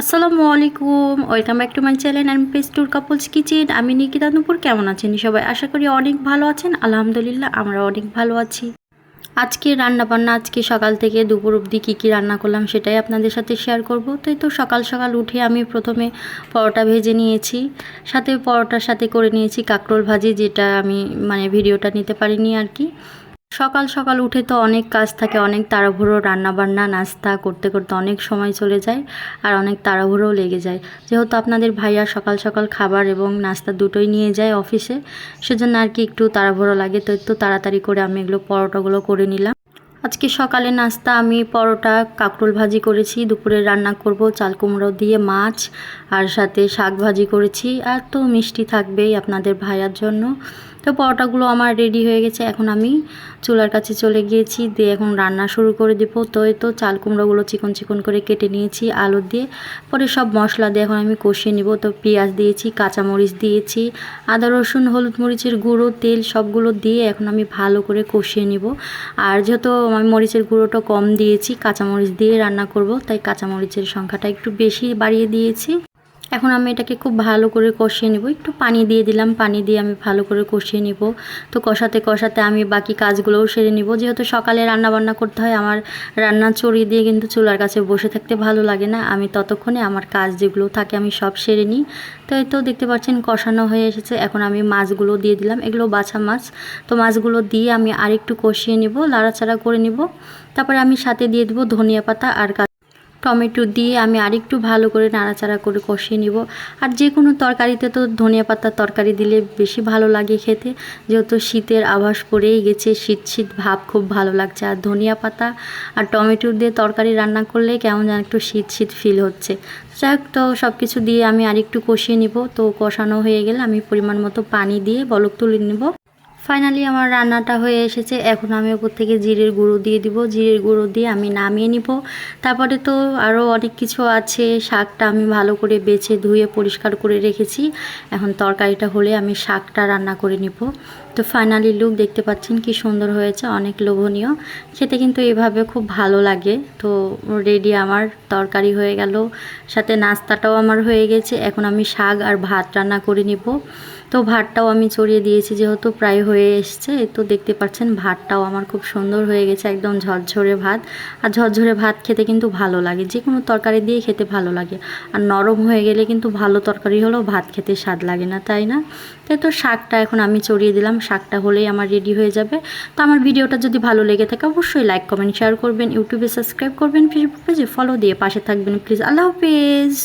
আসসালামু আলাইকুম। Welcome back to my channel and pace টুর কাপলস কিচেন আমি নিকিতা নুপুর, কেমন আছেন? সবাই আশা করি অনেক ভালো আছেন। আলহামদুলিল্লাহ আমরা অনেক ভালো আছি। আজকে রান্না বান্না আজকে সকাল থেকে দুপুর অবধি কী কী রান্না করলাম সেটাই আপনাদের সাথে শেয়ার করব। তো তো সকাল সকাল উঠে আমি প্রথমে পরোটা ভেজে নিয়েছি। সাথে পরোটার সাথে করে নিয়েছি কাঁকরোল ভাজি, যেটা আমি মানে ভিডিওটা নিতে পারিনি আর কি। সকাল সকাল উঠে তো অনেক কাজ থাকে, অনেক তাড়াহুড়ো, রান্নাবান্না, নাস্তা করতে করতে অনেক সময় চলে যায় আর অনেক তাড়াহুড়োও লেগে যায়। যেহেতু আপনাদের ভাইয়া সকাল সকাল খাবার এবং নাস্তা দুটোই নিয়ে যায় অফিসে, সেজন্য আর কি একটু তাড়াহুড়ো লাগে। তো একটু তাড়াতাড়ি করে আমি এগুলো পরোটাগুলো করে নিলাম। আজকে সকালে নাস্তা আমি পরোটা, কাঁকরোল ভাজি করেছি, দুপুরে রান্না করব চাল কুমড়ো দিয়ে মাছ আর সাথে শাক ভাজি করেছি। আর তো মিষ্টি থাকবেই আপনাদের ভাইয়ার জন্য। তো পরোটাগুলো আমার রেডি হয়ে গেছে। এখন আমি চুলার কাছে চলে গিয়েছি, দিয়ে এখন রান্না শুরু করে দেবো। তো তো চাল কুমড়োগুলো চিকন চিকন করে কেটে নিয়েছি, আলু দিয়ে। পরে সব মশলা দিয়ে এখন আমি কষিয়ে নিব। তো পেঁয়াজ দিয়েছি, কাঁচামরিচ দিয়েছি, আদা, রসুন, হলুদ মরিচের গুঁড়ো, তেল সবগুলো দিয়ে এখন আমি ভালো করে কষিয়ে নিব। আর যেহেতু আমি মরিচের গুঁড়োটা কম দিয়েছি, কাঁচামরিচ দিয়ে রান্না করব, তাই কাঁচামরিচের সংখ্যাটা একটু বেশি বাড়িয়ে দিয়েছি। এখন আমি এটাকে খুব ভালো করে কষিয়ে নেব। একটু পানি দিয়ে দিলাম, পানি দিয়ে আমি ভালো করে কষিয়ে নিব। তো কষাতে কষাতে আমি বাকি কাজগুলোও সেরে নিব। যেহেতু সকালে রান্না বান্না করতে হয়, আমার রান্না চড়িয়ে দিয়ে কিন্তু চুলার কাছে বসে থাকতে ভালো লাগে না। আমি ততক্ষণে আমার কাজ যেগুলো থাকে আমি সব সেরে নিই। তো এই তো দেখতে পাচ্ছেন কষানো হয়ে এসেছে। এখন আমি মাছগুলো দিয়ে দিলাম। এগুলো বাছা মাছ। তো মাছগুলো দিয়ে আমি আরেকটু কষিয়ে নিব, লাড়াচাড়া করে নিব। তারপরে আমি সাথে দিয়ে দেবো ধনিয়া পাতা আর টমেটো দিয়ে আমি আরেকটু ভালো করে নাড়াচাড়া করে কষিয়ে নিব। আর যে কোনো তরকারিতে তো ধনিয়া পাতার তরকারি দিলে বেশি ভালো লাগে খেতে। যেহেতু শীতের আভাস পড়েই গেছে, শীত শীত ভাব খুব ভালো লাগছে। আর ধনিয়া পাতা আর টমেটো দিয়ে তরকারি রান্না করলে কেমন যেন একটু শীত শীত ফিল হচ্ছে। যাই হোক, তো সব কিছু দিয়ে আমি আরেকটু কষিয়ে নিব। তো কষানো হয়ে গেলে আমি পরিমাণ মতো পানি দিয়ে বলক তুলে নিব। ফাইনালি আমার রান্নাটা হয়ে এসেছে। এখন আমি ওপর থেকে জিরের গুঁড়ো দিয়ে দিব। জিরের গুঁড়ো দিয়ে আমি নামিয়ে নিব। তারপরে তো আরও অনেক কিছু আছে। শাকটা আমি ভালো করে বেছে ধুয়ে পরিষ্কার করে রেখেছি। এখন তরকারিটা হলে আমি শাকটা রান্না করে নিব। তো ফাইনালি লুক দেখতে পাচ্ছেন কি সুন্দর হয়েছে, অনেক লোভনীয়। খেতে কিন্তু এভাবে খুব ভালো লাগে। তো রেডি আমার, তরকারি হয়ে গেল। সাথে নাস্তাটাও আমার হয়ে গেছে। এখন আমি শাক আর ভাত রান্না করে নিব। তো ভাতটাও আমি চড়িয়ে দিয়েছি যেহেতু প্রায় হয়ে এসছে। তো দেখতে পাচ্ছেন ভাতটাও আমার খুব সুন্দর হয়ে গেছে, একদম ঝরঝরে ভাত। আর ঝরঝরে ভাত খেতে কিন্তু ভালো লাগে। যে কোনো তরকারি দিয়ে খেতে ভালো লাগে। আর নরম হয়ে গেলে কিন্তু ভালো তরকারি হলেও ভাত খেতে স্বাদ লাগে না, তাই না? তাই তো শাকটা এখন আমি চড়িয়ে দিলাম। শাকটা হলেই আমার রেডি হয়ে যাবে। তো আমার ভিডিওটা যদি ভালো লেগে থাকে, অবশ্যই লাইক কমেন্ট শেয়ার করবেন, ইউটিউবে সাবস্ক্রাইব করবেন ফেসবুক পেজে ফলো দিয়ে পাশে থাকবেন। প্লিজ আল্লাহ হাফেজ!